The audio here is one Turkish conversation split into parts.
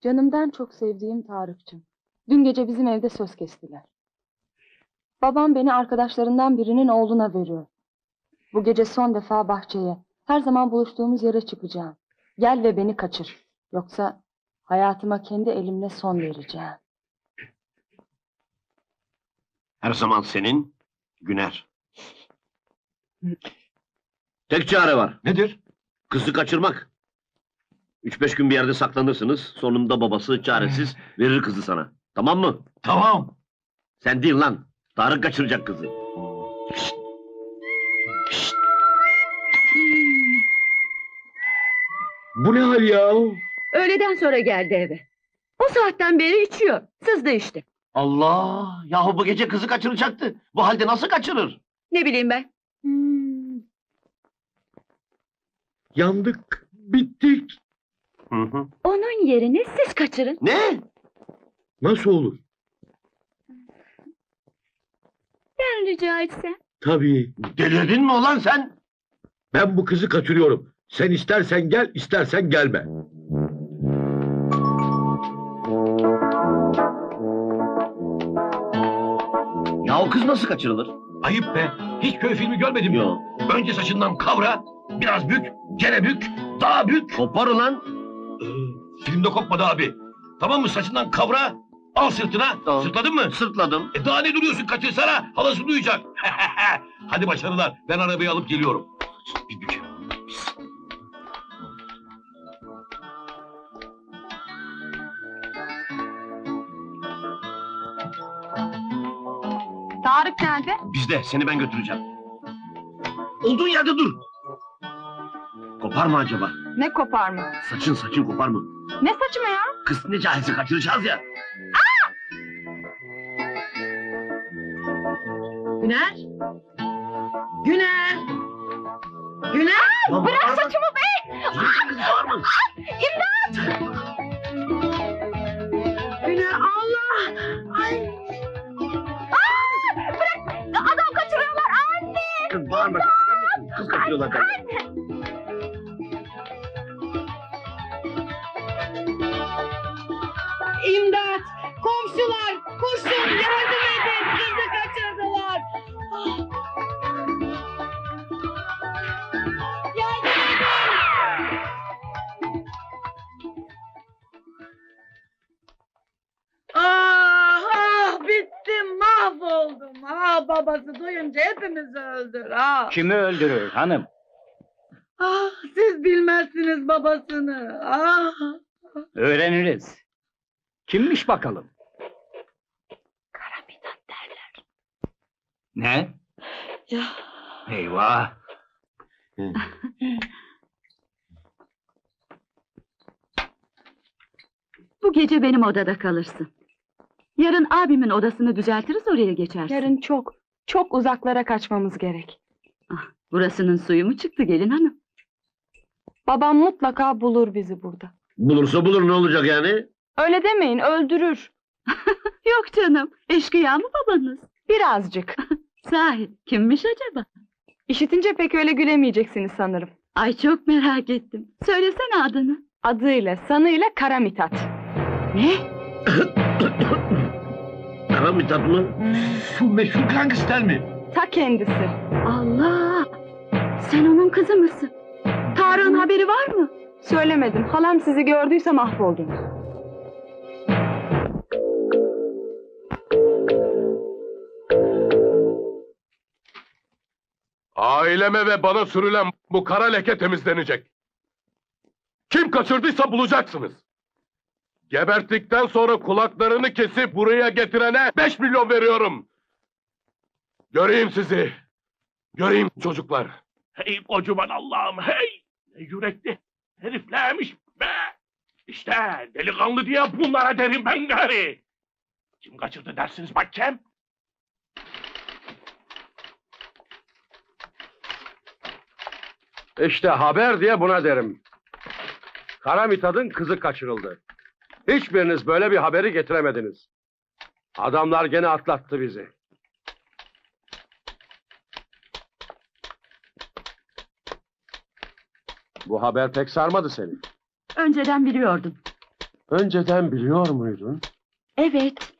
Canımdan çok sevdiğim Tarık'cığım. Dün gece bizim evde söz kestiler. Babam beni arkadaşlarından birinin oğluna veriyor. Bu gece son defa bahçeye, her zaman buluştuğumuz yere çıkacağım. Gel ve beni kaçır. Yoksa hayatıma kendi elimle son vereceğim. Her zaman senin Güner. Tek çare var. Nedir? Kızı kaçırmak. Üç beş gün bir yerde saklanırsınız. Sonunda babası çaresiz verir kızı sana. Tamam mı? Tamam. Sen değil lan. Tarık kaçıracak kızı. Şşt! Şşt! Bu ne hal ya? Öğleden sonra geldi eve. O saatten beri içiyor. Sızdı işte. Allah! Yahu bu gece kızı kaçıracaktı. Bu halde nasıl kaçırır? Ne bileyim ben. Yandık, bittik. Hı hı. Onun yerini siz kaçırın. Ne? Nasıl olur? Ben rica etsem. Tabii. Delirdin mi ulan sen? Ben bu kızı kaçırıyorum. Sen istersen gel, istersen gelme. Ya o kız nasıl kaçırılır? Ayıp be. Hiç köy filmi görmedim. Yok. Önce saçından kavra, biraz bük, gene bük, daha bük. Kopar ulan. Filmde kopmadı abi. Tamam mı saçından kavra, al sırtına. Tamam. Sırtladın mı? Sırtladım. E daha ne duruyorsun kaçırsana. Halası duyacak. Hadi başarılar. Ben arabayı alıp geliyorum. Bir bük. Tarık nerede? Bizde. Seni ben götüreceğim. Olduğun yerde dur. Kopar mı acaba? Ne kopar mı? Saçın saçın kopar mı? Ne saçma ya? Kız ne cahilse kaçıracağız ya. Güner. Güner. Güner. Bırak saçımı be. Kız var mı? Babası duyunca hepimizi öldür. Ah. Kimi öldürür hanım? ah siz bilmezsiniz babasını. Ah. Öğreniriz. Kimmiş bakalım? Karabitat derler. Ne? Ya. Eyvah. Bu gece benim odada kalırsın. Yarın abimin odasını düzeltiriz oraya geçersin. Yarın çok, çok uzaklara kaçmamız gerek. Burasının suyu mu çıktı gelin hanım? Babam mutlaka bulur bizi burada. Bulursa bulur ne olacak yani? Öyle demeyin, öldürür. Yok canım. Eşkıya mı babanız? Birazcık. Sahi kimmiş acaba? İşitince pek öyle gülemeyeceksiniz sanırım. Ay çok merak ettim. Söylesene adını. Adıyla, sanıyla Kara Mitat. Ne? Kara Mithat mı? Şu meşhur gangster mi? Ta kendisi. Allah! Sen onun kızı mısın? Tarık'ın haberi var mı? Söylemedim, halam sizi gördüyse mahvoldunuz. Aileme ve bana sürülen bu kara leke temizlenecek. Kim kaçırdıysa bulacaksınız. Geberttikten sonra kulaklarını kesip buraya getirene 5 milyon veriyorum. Göreyim sizi. Göreyim çocuklar. Hey kocaman Allah'ım hey. Ne yürekli heriflermiş be. İşte delikanlı diye bunlara derim ben gari. Kim kaçırdı dersiniz bakayım? İşte haber diye buna derim. Kara Mithat'ın kızı kaçırıldı. Hiçbiriniz böyle bir haberi getiremediniz. Adamlar gene atlattı bizi. Bu haber pek sarmadı seni. Önceden biliyordum. Önceden biliyor muydun? Evet.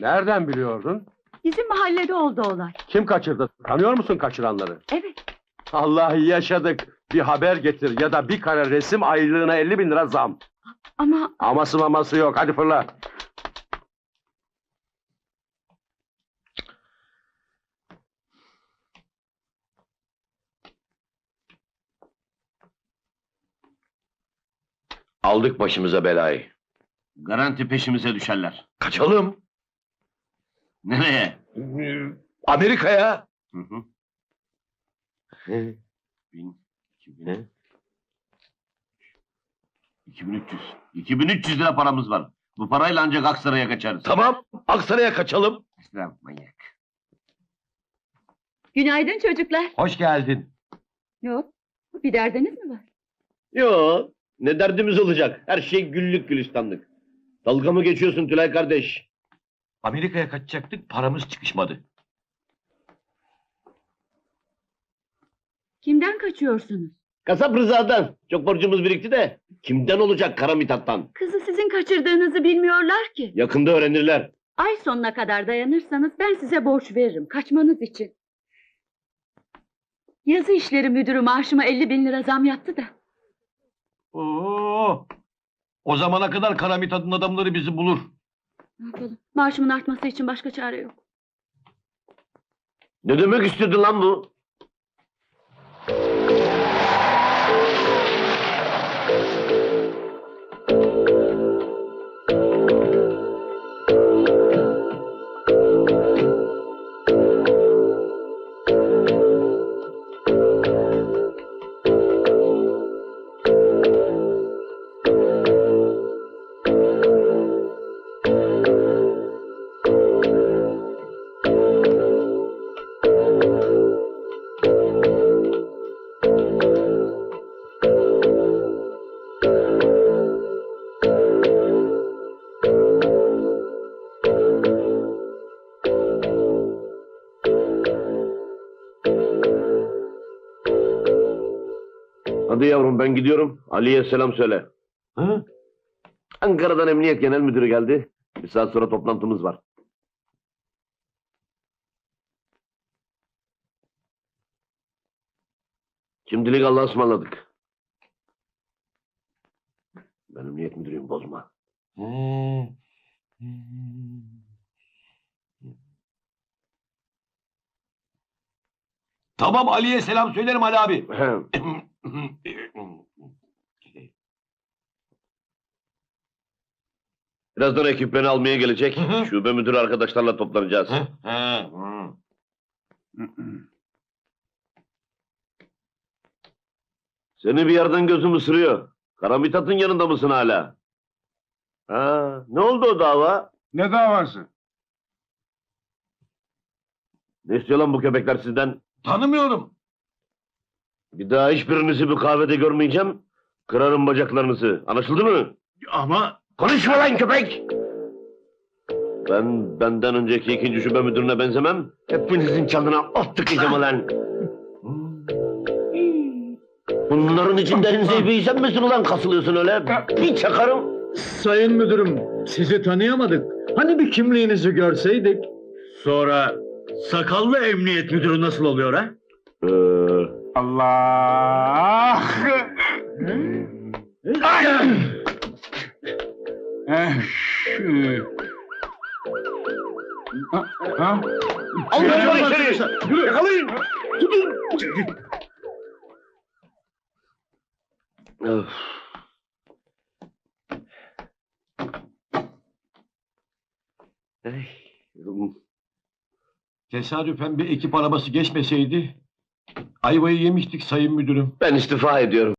Nereden biliyordun? Bizim mahallede oldu olay. Kim kaçırdı? Tanıyor musun kaçıranları? Evet. Allah yaşadık. Bir haber getir ya da bir kare resim aylığına 50 bin lira zam. Ama Aması maması yok. Hadi fırla. Aldık başımıza belayı. Garanti peşimize düşerler. Kaçalım. Nereye? Amerika'ya. Hı hı. Bin, iki bin. Ne? 2300. 2300 lira paramız var. Bu parayla ancak Aksaray'a kaçarız. Tamam. Aksaray'a kaçalım. İslam manyak. günaydın çocuklar. Hoş geldin. Yok. Bir derdiniz mi var? Yo, ne derdimiz olacak? Her şey güllük gülistanlık. Dalga mı geçiyorsun Tülay kardeş? Amerika'ya kaçacaktık. Paramız çıkışmadı. Kimden kaçıyorsunuz? Kasap Rıza'dan. Çok borcumuz birikti de. Kimden olacak Kara Mithat'tan? Kızı sizin kaçırdığınızı bilmiyorlar ki. Yakında öğrenirler. Ay sonuna kadar dayanırsanız ben size borç veririm kaçmanız için. Yazı işleri müdürü maaşıma 50 bin lira zam yaptı da. Oo. O zamana kadar Karamitad'ın adamları bizi bulur. Ne yapalım? Maaşımın artması için başka çare yok. Ne demek istedi lan bu? Ben gidiyorum. Ali'ye selam söyle. Hı? Ankara'dan Emniyet Genel Müdürü geldi. Bir saat sonra toplantımız var. Şimdilik Allah'a ısmarladık. Ben Emniyet Müdürüyüm bozma. Tamam Ali'ye selam söylerim Ali abi. Birazdan ekip beni almaya gelecek. Hı. Şube müdürü arkadaşlarla toplanacağız. Seni bir yerden gözüm ısırıyor. Karamithat'ın yanında mısın hala? Ha, ne oldu o dava? Ne davası? Ne istiyor lan bu köpekler sizden? Tanımıyorum. Bir daha hiçbirinizi bir kahvede görmeyeceğim. Kırarım bacaklarınızı. Anlaşıldı mı? Ama Konuşma lan köpek! Ben benden önceki ikinci şube müdürüne benzemem. Hepinizin çalına ot tıkayacağım lan. Bunların içinden zeybeyi sen misin ulan kasılıyorsun öyle? Bir çakarım. Sayın müdürüm, sizi tanıyamadık. Hani bir kimliğinizi görseydik? Sonra sakallı emniyet müdürü nasıl oluyor ha? Ee, Allah! al şunları içeri! Yakalayın! Tutun! Öf. Ey, tesadüfen bir ekip arabası geçmeseydi ayvayı yemiştik sayın müdürüm. Ben istifa ediyorum.